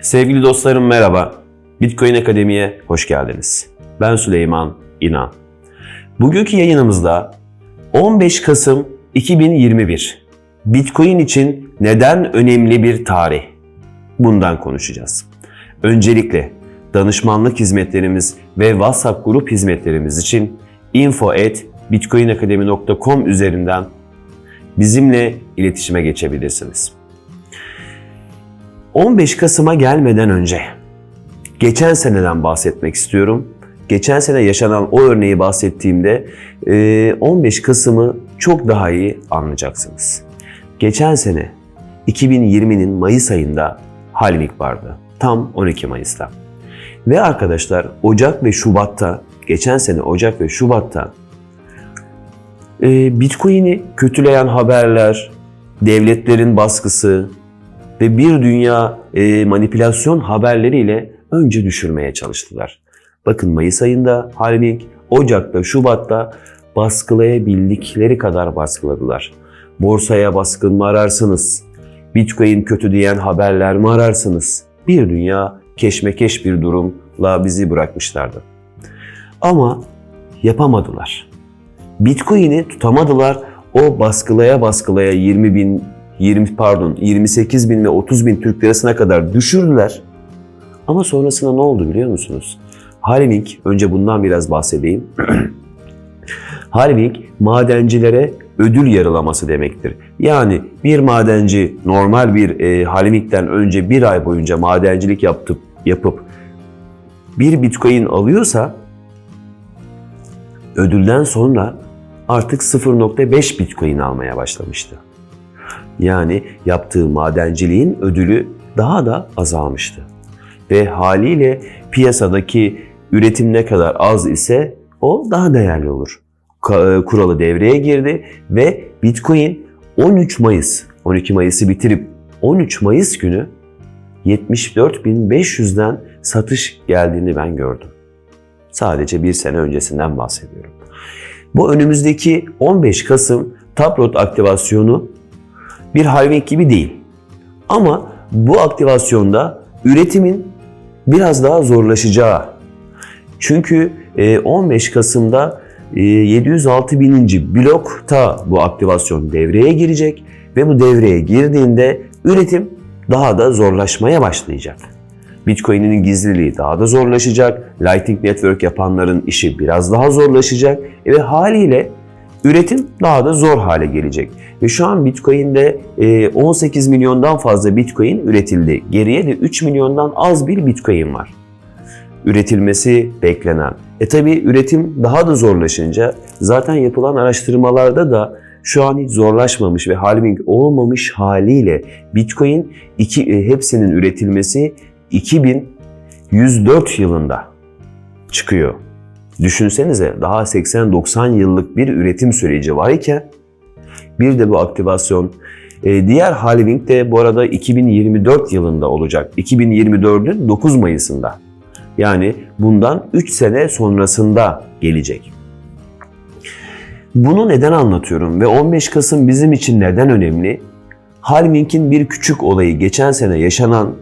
Sevgili dostlarım merhaba. Bitcoin Akademi'ye hoş geldiniz. Ben Süleyman İnan. Bugünkü yayınımızda 15 Kasım 2021 Bitcoin için neden önemli bir tarih? Bundan konuşacağız. Öncelikle danışmanlık hizmetlerimiz ve WhatsApp grup hizmetlerimiz için info@bitcoinakademi.com üzerinden bizimle iletişime geçebilirsiniz. 15 Kasım'a gelmeden önce geçen seneden bahsetmek istiyorum. Geçen sene yaşanan o örneği bahsettiğimde e, 15 Kasım'ı çok daha iyi anlayacaksınız. Geçen sene 2020'nin Mayıs ayında Halvik vardı. Tam 12 Mayıs'ta. Ve arkadaşlar Ocak ve Şubat'ta, geçen sene Ocak ve Şubat'ta e, Bitcoin'i kötüleyen haberler, devletlerin baskısı ve bir dünya e, manipülasyon haberleriyle önce düşürmeye çalıştılar. Bakın Mayıs ayında Halving, Ocak'ta, Şubat'ta baskılayabildikleri kadar baskıladılar. Borsaya baskın mı ararsınız? Bitcoin kötü diyen haberler mi ararsınız? Bir dünya keşmekeş bir durumla bizi bırakmışlardı. Ama yapamadılar. Bitcoin'i tutamadılar. O baskılaya baskılaya 20 bin, 20 pardon 28 bin ve 30 bin Türk lirasına kadar düşürdüler. Ama sonrasında ne oldu biliyor musunuz? Halving, önce bundan biraz bahsedeyim. Halving madencilere ödül yarılaması demektir. Yani bir madenci normal bir e, halvingden önce bir ay boyunca madencilik yaptıp yapıp bir bitcoin alıyorsa ödülden sonra artık 0.5 bitcoin almaya başlamıştı. Yani yaptığı madenciliğin ödülü daha da azalmıştı. Ve haliyle piyasadaki üretim ne kadar az ise o daha değerli olur. E, Kuralı devreye girdi ve Bitcoin 13 Mayıs, 12 Mayıs'ı bitirip 13 Mayıs günü 74.500'den satış geldiğini ben gördüm. Sadece bir sene öncesinden bahsediyorum. Bu önümüzdeki 15 Kasım Taproot aktivasyonu bir halving gibi değil. Ama bu aktivasyonda üretimin biraz daha zorlaşacağı. Çünkü e, 15 Kasım'da e, 706 bininci blokta bu aktivasyon devreye girecek ve bu devreye girdiğinde üretim daha da zorlaşmaya başlayacak. Bitcoin'in gizliliği daha da zorlaşacak. Lightning Network yapanların işi biraz daha zorlaşacak ve haliyle üretim daha da zor hale gelecek. Ve şu an Bitcoin'de e, 18 milyondan fazla Bitcoin üretildi. Geriye de 3 milyondan az bir Bitcoin var. Üretilmesi beklenen. E tabi üretim daha da zorlaşınca zaten yapılan araştırmalarda da şu an hiç zorlaşmamış ve halving olmamış haliyle Bitcoin iki, e, hepsinin üretilmesi 2104 yılında çıkıyor. Düşünsenize daha 80-90 yıllık bir üretim süreci var iken bir de bu aktivasyon e, diğer halving de bu arada 2024 yılında olacak. 2024'ün 9 Mayıs'ında. Yani bundan 3 sene sonrasında gelecek. Bunu neden anlatıyorum ve 15 Kasım bizim için neden önemli? Halving'in bir küçük olayı geçen sene yaşanan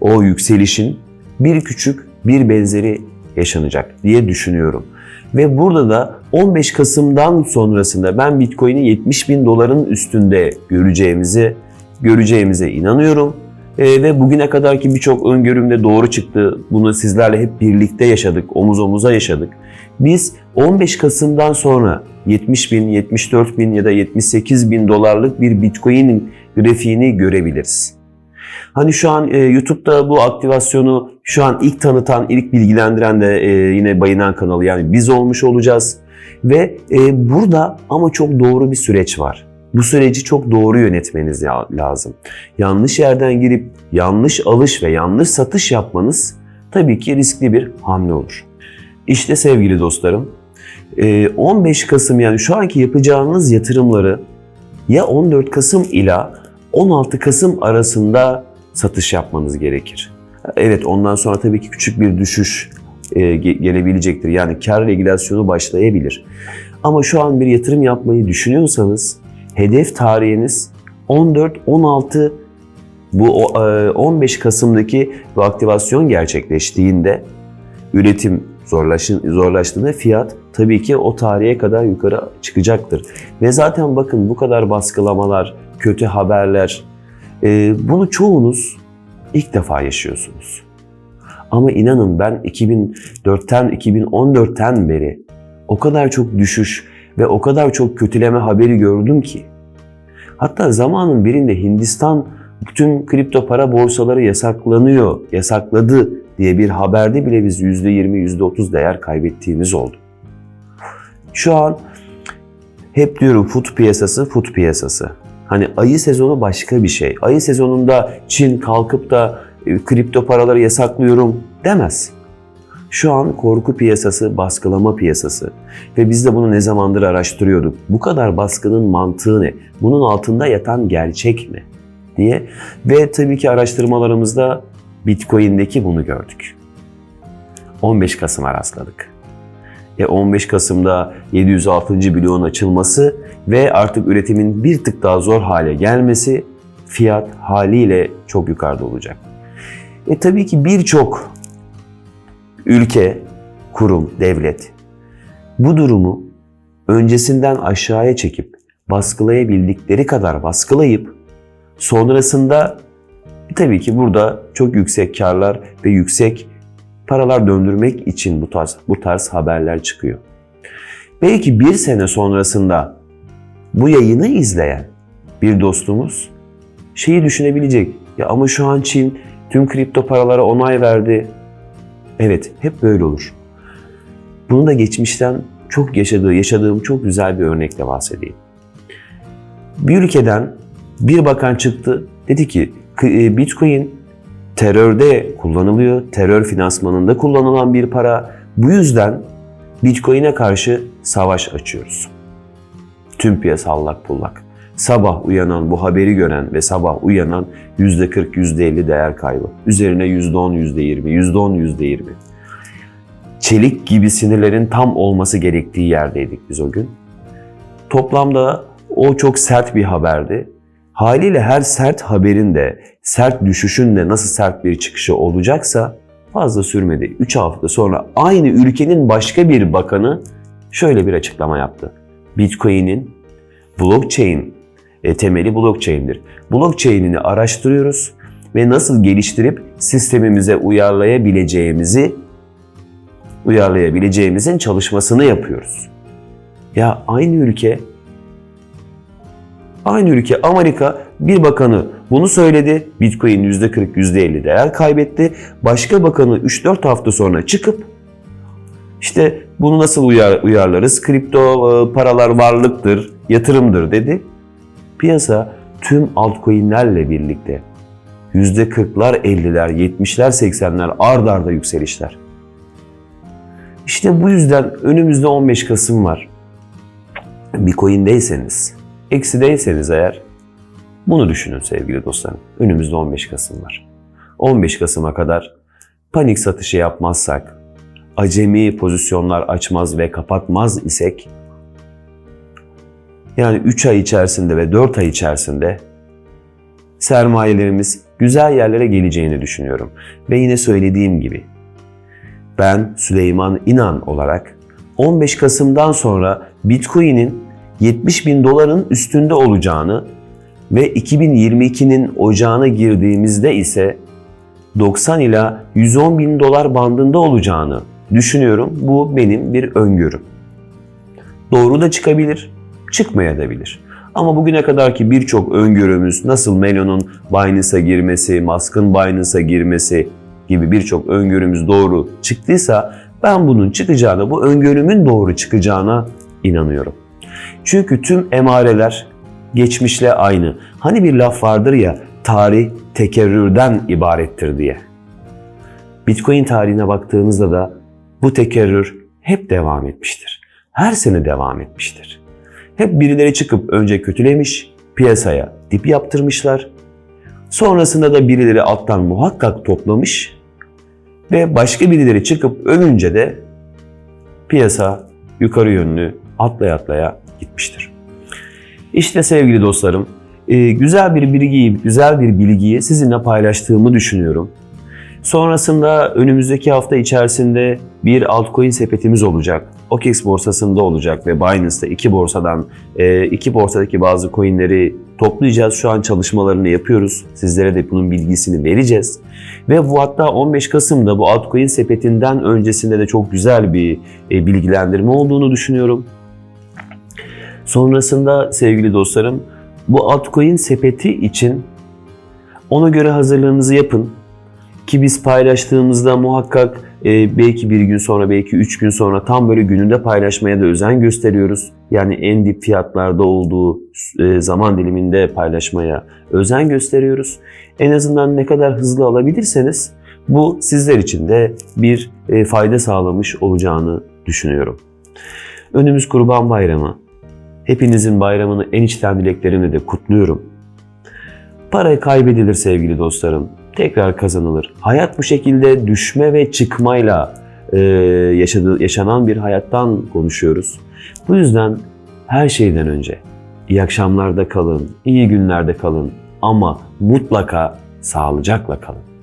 o yükselişin bir küçük bir benzeri yaşanacak diye düşünüyorum. Ve burada da 15 Kasım'dan sonrasında ben Bitcoin'i 70 bin doların üstünde göreceğimizi göreceğimize inanıyorum. Ee, ve bugüne kadarki birçok öngörümde doğru çıktı. Bunu sizlerle hep birlikte yaşadık, omuz omuza yaşadık. Biz 15 Kasım'dan sonra 70 bin, 74 bin ya da 78 bin dolarlık bir Bitcoin'in grafiğini görebiliriz. Hani şu an e, YouTube'da bu aktivasyonu şu an ilk tanıtan, ilk bilgilendiren de e, yine Bayınan kanalı yani biz olmuş olacağız. Ve e, burada ama çok doğru bir süreç var. Bu süreci çok doğru yönetmeniz lazım. Yanlış yerden girip yanlış alış ve yanlış satış yapmanız tabii ki riskli bir hamle olur. İşte sevgili dostlarım, e, 15 Kasım yani şu anki yapacağınız yatırımları ya 14 Kasım ila 16 Kasım arasında satış yapmanız gerekir. Evet ondan sonra tabii ki küçük bir düşüş e, ge- gelebilecektir. Yani kar regülasyonu başlayabilir. Ama şu an bir yatırım yapmayı düşünüyorsanız hedef tarihiniz 14-16 Bu o, e, 15 Kasım'daki bu aktivasyon gerçekleştiğinde üretim zorlaşın, zorlaştığında fiyat tabii ki o tarihe kadar yukarı çıkacaktır. Ve zaten bakın bu kadar baskılamalar, kötü haberler, e, bunu çoğunuz ilk defa yaşıyorsunuz. Ama inanın ben 2004'ten 2014'ten beri o kadar çok düşüş ve o kadar çok kötüleme haberi gördüm ki. Hatta zamanın birinde Hindistan tüm kripto para borsaları yasaklanıyor, yasakladı diye bir haberde bile biz %20, %30 değer kaybettiğimiz oldu. Şu an hep diyorum fut piyasası, fut piyasası. Hani ayı sezonu başka bir şey. Ayı sezonunda Çin kalkıp da e, kripto paraları yasaklıyorum demez. Şu an korku piyasası, baskılama piyasası ve biz de bunu ne zamandır araştırıyorduk. Bu kadar baskının mantığı ne? Bunun altında yatan gerçek mi? diye ve tabii ki araştırmalarımızda Bitcoin'deki bunu gördük. 15 Kasım'a rastladık. E 15 Kasım'da 706. bloğun açılması ve artık üretimin bir tık daha zor hale gelmesi fiyat haliyle çok yukarıda olacak. E tabii ki birçok ülke, kurum, devlet bu durumu öncesinden aşağıya çekip baskılayabildikleri kadar baskılayıp sonrasında tabii ki burada çok yüksek karlar ve yüksek paralar döndürmek için bu tarz bu tarz haberler çıkıyor. Belki bir sene sonrasında bu yayını izleyen bir dostumuz şeyi düşünebilecek. Ya ama şu an Çin tüm kripto paralara onay verdi. Evet, hep böyle olur. Bunu da geçmişten çok yaşadığı, yaşadığım çok güzel bir örnekle bahsedeyim. Bir ülkeden bir bakan çıktı, dedi ki e, Bitcoin terörde kullanılıyor, terör finansmanında kullanılan bir para. Bu yüzden Bitcoin'e karşı savaş açıyoruz. Tüm piyasa allak bullak. Sabah uyanan, bu haberi gören ve sabah uyanan %40, %50 değer kaybı. Üzerine %10, %20, %10, %20. Çelik gibi sinirlerin tam olması gerektiği yerdeydik biz o gün. Toplamda o çok sert bir haberdi. Haliyle her sert haberin de, sert düşüşün de nasıl sert bir çıkışı olacaksa fazla sürmedi. 3 hafta sonra aynı ülkenin başka bir bakanı şöyle bir açıklama yaptı. Bitcoin'in blockchain e, temeli blockchain'dir. Blockchain'ini araştırıyoruz ve nasıl geliştirip sistemimize uyarlayabileceğimizi uyarlayabileceğimizin çalışmasını yapıyoruz. Ya aynı ülke Aynı ülke Amerika bir bakanı bunu söyledi. Bitcoin %40, %50 değer kaybetti. Başka bakanı 3-4 hafta sonra çıkıp işte bunu nasıl uyar, uyarlarız? Kripto e, paralar varlıktır, yatırımdır dedi. Piyasa tüm altcoin'lerle birlikte %40'lar, 50'ler, 70'ler, 80'ler ard arda yükselişler. İşte bu yüzden önümüzde 15 Kasım var. Bitcoin'deyseniz, eksideyseniz eğer bunu düşünün sevgili dostlarım. Önümüzde 15 Kasım var. 15 Kasım'a kadar panik satışı yapmazsak, acemi pozisyonlar açmaz ve kapatmaz isek yani 3 ay içerisinde ve 4 ay içerisinde sermayelerimiz güzel yerlere geleceğini düşünüyorum. Ve yine söylediğim gibi ben Süleyman İnan olarak 15 Kasım'dan sonra Bitcoin'in 70 bin doların üstünde olacağını ve 2022'nin ocağına girdiğimizde ise 90 ila 110 bin dolar bandında olacağını düşünüyorum. Bu benim bir öngörüm. Doğru da çıkabilir, çıkmayabilir. Ama bugüne kadarki birçok öngörümüz nasıl Melo'nun Binance'a girmesi, Musk'ın Binance'a girmesi gibi birçok öngörümüz doğru çıktıysa ben bunun çıkacağına, bu öngörümün doğru çıkacağına inanıyorum. Çünkü tüm emareler geçmişle aynı. Hani bir laf vardır ya, tarih tekerrürden ibarettir diye. Bitcoin tarihine baktığımızda da bu tekerrür hep devam etmiştir. Her sene devam etmiştir. Hep birileri çıkıp önce kötülemiş, piyasaya dip yaptırmışlar. Sonrasında da birileri alttan muhakkak toplamış ve başka birileri çıkıp övünce de piyasa yukarı yönlü atlaya atlaya gitmiştir. İşte sevgili dostlarım, e, güzel bir bilgiyi, güzel bir bilgiyi sizinle paylaştığımı düşünüyorum. Sonrasında önümüzdeki hafta içerisinde bir altcoin sepetimiz olacak. OKEX borsasında olacak ve Binance'da iki borsadan e, iki borsadaki bazı coinleri toplayacağız. Şu an çalışmalarını yapıyoruz. Sizlere de bunun bilgisini vereceğiz. Ve bu hatta 15 Kasım'da bu altcoin sepetinden öncesinde de çok güzel bir e, bilgilendirme olduğunu düşünüyorum. Sonrasında sevgili dostlarım bu altcoin sepeti için ona göre hazırlığınızı yapın. Ki biz paylaştığımızda muhakkak e, belki bir gün sonra belki üç gün sonra tam böyle gününde paylaşmaya da özen gösteriyoruz. Yani en dip fiyatlarda olduğu e, zaman diliminde paylaşmaya özen gösteriyoruz. En azından ne kadar hızlı alabilirseniz bu sizler için de bir e, fayda sağlamış olacağını düşünüyorum. Önümüz Kurban Bayramı. Hepinizin bayramını en içten dileklerimle de kutluyorum. Para kaybedilir sevgili dostlarım. Tekrar kazanılır. Hayat bu şekilde düşme ve çıkmayla e, yaşadığı, yaşanan bir hayattan konuşuyoruz. Bu yüzden her şeyden önce iyi akşamlarda kalın, iyi günlerde kalın ama mutlaka sağlıcakla kalın.